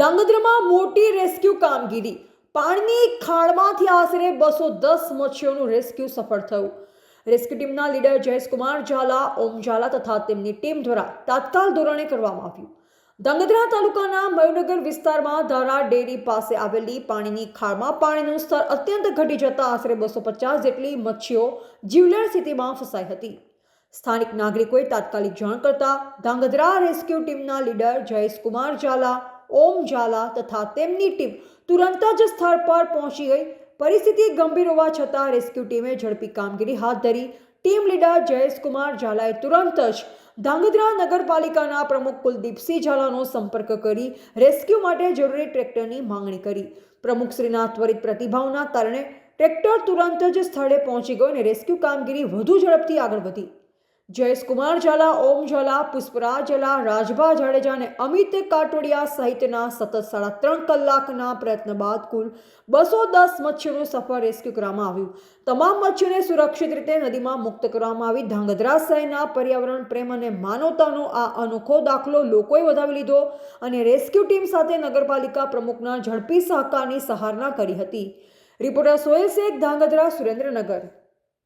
ધાંગધ્રામાં મોટી રેસ્ક્યુ કામગીરી. પાણીની ખાણમાંથી આશરે બસો દસ મચ્છીઓનું રેસ્ક્યુ સફળ થયું. રેસ્ક્યુ ટીમના લીડર જયેશકુમાર ઝાલા, ઓમ ઝાલા તથા તેમની ટીમ દ્વારા તાત્કાલ ધોરણે કરવામાં આવ્યું. ધાંગધ્રા તાલુકાના મયુનગર વિસ્તારમાં ધારા ડેરી પાસે આવેલી પાણીની ખાળમાં પાણીનું સ્તર અત્યંત ઘટી જતા આશરે બસો પચાસ જેટલી મચ્છીઓ જીવલેણ સ્થિતિમાં ફસાઈ હતી. સ્થાનિક નાગરિકોએ તાત્કાલિક જાણ કરતા ધાંગધ્રા રેસ્ક્યુ ટીમના લીડર જયેશકુમાર ઝાલા ઓમ ઝાલા તથા તેમની ટીમ તુરંત જ સ્થળ પર પહોંચી ગઈ. પરિસ્થિતિ ગંભીર હોવા છતાં રેસ્ક્યુ ટીમે ઝડપી કામગીરી હાથ ધરી. ટીમ લીડર જયેશકુમાર ઝાલાએ તુરંત જ ધાંગધ્રા નગરપાલિકાના પ્રમુખ કુલદીપસિંહ ઝાલાનો સંપર્ક કરી રેસ્ક્યુ માટે જરૂરી ટ્રેક્ટરની માંગણી કરી. પ્રમુખશ્રીના ત્વરિત પ્રતિભાવના કારણે ટ્રેક્ટર તુરંત જ સ્થળે પહોંચી ગયો અને રેસ્ક્યુ કામગીરી વધુ ઝડપથી આગળ વધી. જયેશકુમાર ઝાલા, ઓમ ઝાલા, પુષ્પરાજ ઝાલા, રાજભા જાડેજા અને અમિત કાટોડિયા સહિતના સતત સાડા ત્રણ કલાકના પ્રયત્ન બાદ કુલ બસો દસ મચ્છીઓનું સફળ રેસ્ક્યુ કરવામાં આવ્યું. તમામ મચ્છીઓને સુરક્ષિત રીતે નદીમાં મુક્ત કરવામાં આવી. ધાંગધ્રા શહેરના પર્યાવરણ, પ્રેમ અને માનવતાનો આ અનોખો દાખલો લોકોએ વધાવી લીધો અને રેસ્ક્યુ ટીમ સાથે નગરપાલિકા પ્રમુખના ઝડપી સહકારની સહારણા કરી હતી. રિપોર્ટર સોહેલ શેખ, ધાંગધ્રા સુરેન્દ્રનગર.